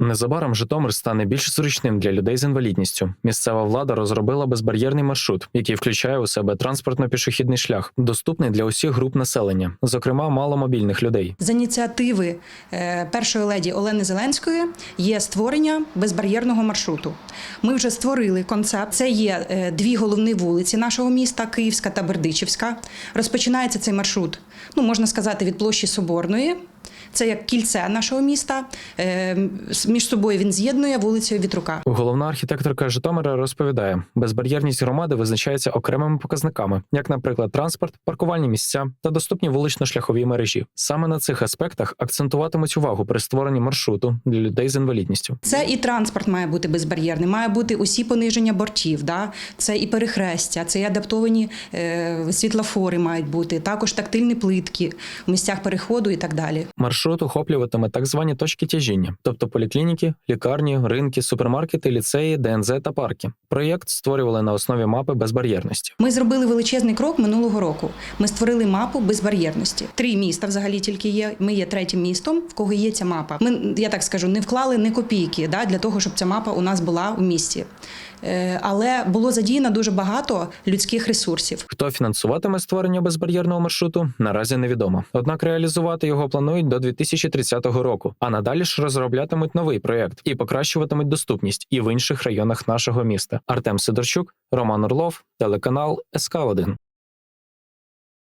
Незабаром Житомир стане більш зручним для людей з інвалідністю. Місцева влада розробила безбар'єрний маршрут, який включає у себе транспортно-пішохідний шлях, доступний для усіх груп населення, зокрема маломобільних людей. З ініціативи е, першої леді Олени Зеленської є створення безбар'єрного маршруту. Ми вже створили концепт. Це є е, дві головні вулиці нашого міста Київська та Бердичівська. Розпочинається цей маршрут, ну можна сказати, від площі Соборної. Це як кільце нашого міста. Е, Між собою він з'єднує вулицею Вітрука. Головна архітекторка Житомира розповідає, безбар'єрність громади визначається окремими показниками, як, наприклад, транспорт, паркувальні місця та доступні вулично-шляхові мережі. Саме на цих аспектах акцентуватимуть увагу при створенні маршруту для людей з інвалідністю. Це і транспорт має бути безбар'єрним, має бути усі пониження бортів. Да? Це і перехрестя, це і адаптовані е, світлофори мають бути, також тактильні плитки в місцях переходу і так далі. Маршрут охоплюватиме так звані точки тяжіння, тобто поліклініки, лікарні, ринки, супермаркети, ліцеї, ДНЗ та парки. Проєкт створювали на основі мапи безбар'єрності. Ми зробили величезний крок минулого року. Ми створили мапу безбар'єрності. Три міста взагалі тільки є. Ми є третім містом, в кого є ця мапа. Ми, я так скажу, не вклали ні копійки да, для того, щоб ця мапа у нас була у місті. Е, Але було задіяно дуже багато людських ресурсів. Хто фінансуватиме створення безбар'єрного маршруту, наразі невідомо. Однак реалізувати його планують до 2030 року, а надалі ж розроблятимуть новий проєкт і покращуватимуть доступність і в інших районах нашого міста. Артем Сидорчук, Роман Орлов, телеканал СК 1